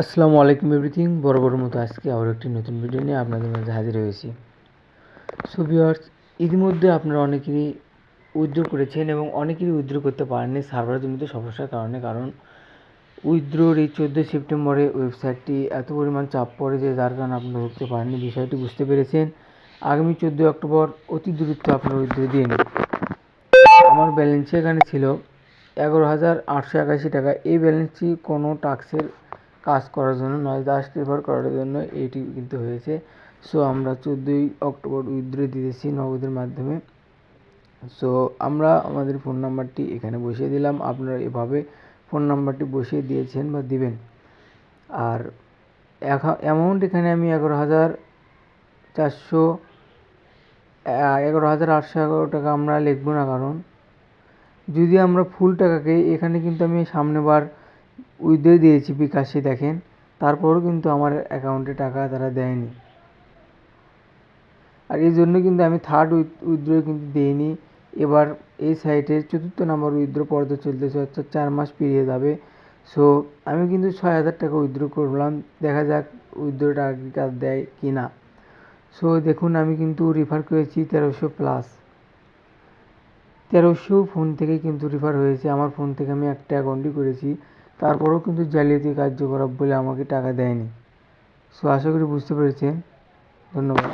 আসসালামু আলাইকুম এভরিথিং। বড় বড় মতো আজকে আবার একটি নতুন ভিডিও নিয়ে আপনাদের মাঝে হাজির হয়েছি। সো ভিউয়ার্স ইতিমধ্যে আপনারা অনেকেরই উইথড্র করেছেন এবং অনেকেরই উইথড্র করতে পারেননি সার্ভার জনিত সমস্যার কারণে, কারণ উইথড্রোর এই চোদ্দোই সেপ্টেম্বরে ওয়েবসাইটটি এত পরিমাণ চাপ পড়ে যে যার কারণে আপনারা ঢুকতে পারেননি বিষয়টি বুঝতে পেরেছেন। আগামী চোদ্দোই অক্টোবর অতি দূরত্ব আপনারা উইথড্র দিয়ে নিন। আমার ব্যালেন্স এখানে ছিল এগারো হাজার আটশো একাশি টাকা। এই ব্যালেন্সটি কোনো টাক্সের কাজ করার জন্য, নয় দাস রেফার করার জন্য এটি কিন্তু হয়েছে। সো আমরা চোদ্দোই অক্টোবর উইথড্র দিতেছি নগদের মাধ্যমে। সো আমরা আমাদের ফোন নাম্বারটি এখানে বসিয়ে দিলাম। আপনারা এভাবে ফোন নাম্বারটি বসিয়ে দিয়েছেন বা দিবেন। আর অ্যামাউন্ট এখানে আমি এগারো হাজার চারশো এগারো হাজার আটশো এগারো টাকা আমরা লিখব না কারণ, যদি আমরা ফুল টাকাকে, এখানে কিন্তু আমি সামনেবার উইথড্র দিয়েছি বিকাশে দেখেন। তারপরও কিন্তু আমার অ্যাকাউন্টে টাকা তারা দেয়নি। আর এই জন্য কিন্তু আমি থার্ড উইথড্র কিন্তু দিইনি। এবার এই সাইটের চতুর্থ নম্বর উইথড্র পর্দা চলতেছে, অর্থাৎ চার মাস পেরিয়ে যাবে। সো আমি কিন্তু ছয় হাজার টাকা উইথড্র করলাম। দেখা যাক উইথড্র টাকা দেয় কি না সো দেখুন, আমি কিন্তু রেফার করেছি তেরোশো প্লাস তেরোশো ফোন থেকে কিন্তু রেফার হয়েছে। আমার ফোন থেকে আমি একটা অ্যাকাউন্টই করেছি। তারপরেও কিন্তু জালিয়াতি কার্যকলাপ বলে আমাকে টাকা দেয়নি। সো আশা করি বুঝতে পেরেছেন। ধন্যবাদ।